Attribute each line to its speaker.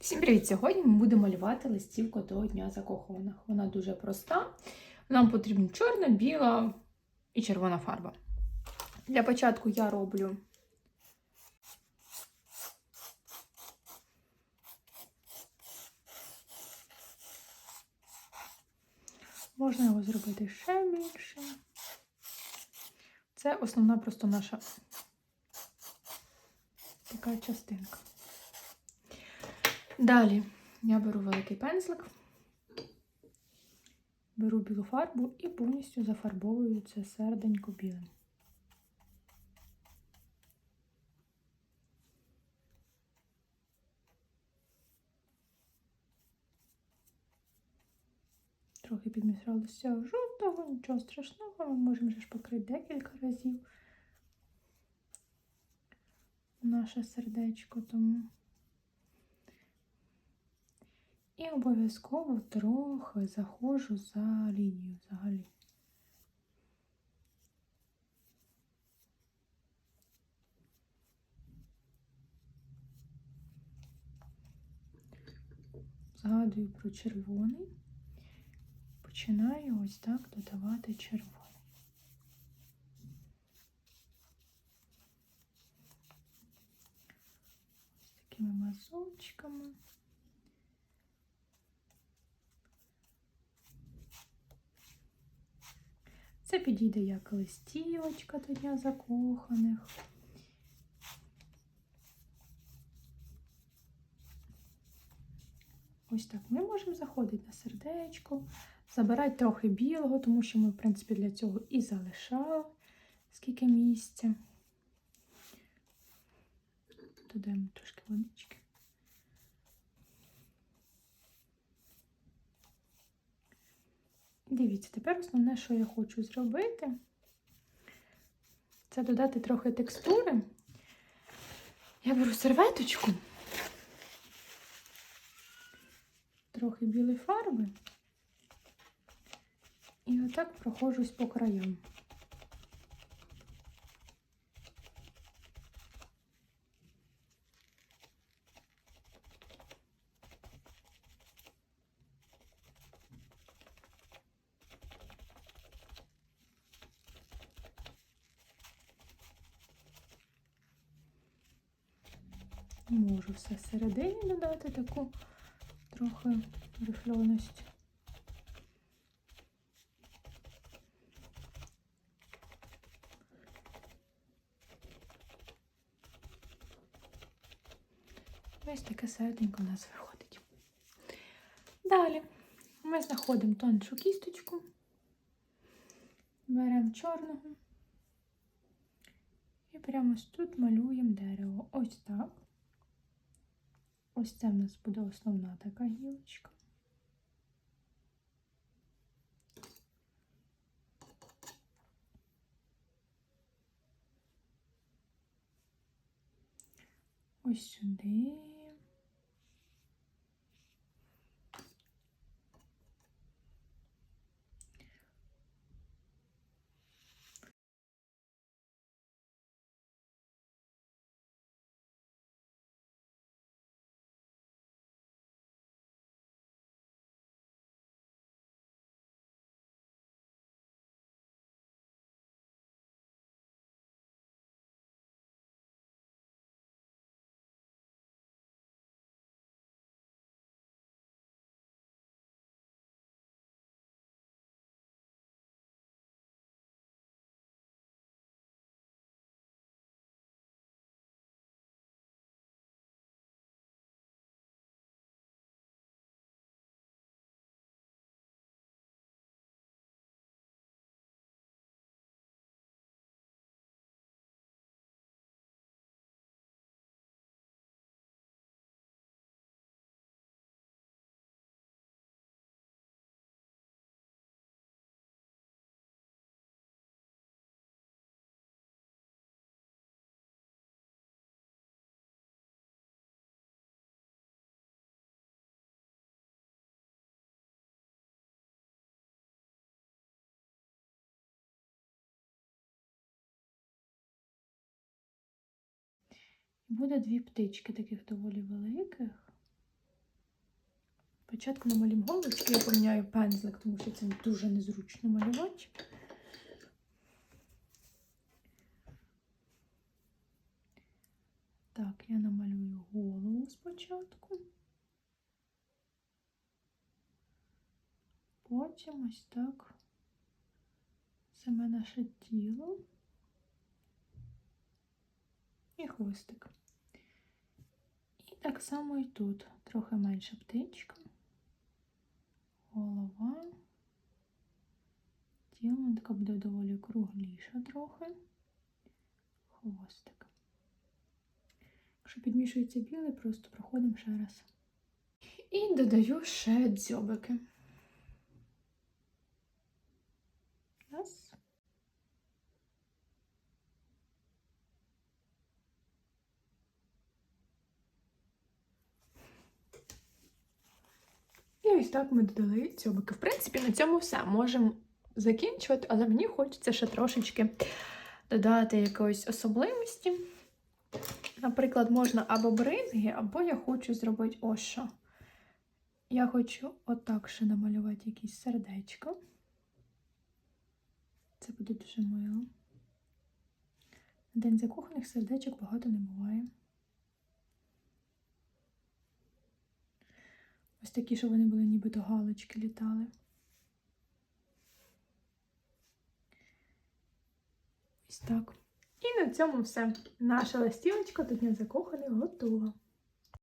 Speaker 1: Всім привіт! Сьогодні ми будемо малювати листівку до Дня закоханих. Вона дуже проста. Нам потрібна чорна, біла і червона фарба. Для початку я роблю можна його зробити ще більше. Це основна просто наша така частинка. Далі я беру великий пензлик, беру білу фарбу і повністю зафарбовую це серденько білим. Трохи підмішалося жовтого, нічого страшного, ми можемо ж покрити декілька разів наше сердечко, тому. І обов'язково трохи заходжу за лінію взагалі. Згадую про червоний, починаю ось так додавати червоний. Ось такими мазочками. Це підійде як листівочка до Дня закоханих. Ось так ми можемо заходити на сердечко, забирати трохи білого, тому що ми, в принципі, для цього і залишали скільки місця. Додаємо трошки водички. Дивіться, тепер основне, що я хочу зробити, це додати трохи текстури. Я беру серветочку, трохи білої фарби і отак проходжусь по краям. Можу все всередині додати таку трохи рифльоність. Ось таке середненько у нас виходить. Далі ми знаходимо тоншу кісточку, беремо чорного і прямо тут малюємо дерево. Ось так. Ось це в нас буде основна така гілочка. Ось сюди. Буде дві птички таких доволі великих. спочатку намалюємо голочки, я поміняю пензлик, тому що це дуже незручно малювати. Так, я намалюю голову спочатку. Потім ось так саме наше тіло і хвостик. Так само і тут. Трохи менша птичка, голова. Тіло така буде доволі кругліша трохи. Хвостик. Якщо підмішується білий, просто проходимо ще раз. І додаю ще дзьобики. Раз. І так ми додали дзьобики. В принципі, на цьому все. Можемо закінчувати, але мені хочеться ще трошечки додати якоїсь особливості. Наприклад, можна або бринги, або я хочу зробити ось що. Я хочу отак ще намалювати якісь сердечко. Це буде дуже мило. День закоханих сердечок багато не буває. Ось такі, що вони були нібито галочки літали. Ось так. І на цьому все. Наша ластівочка до Дня закоханих готова.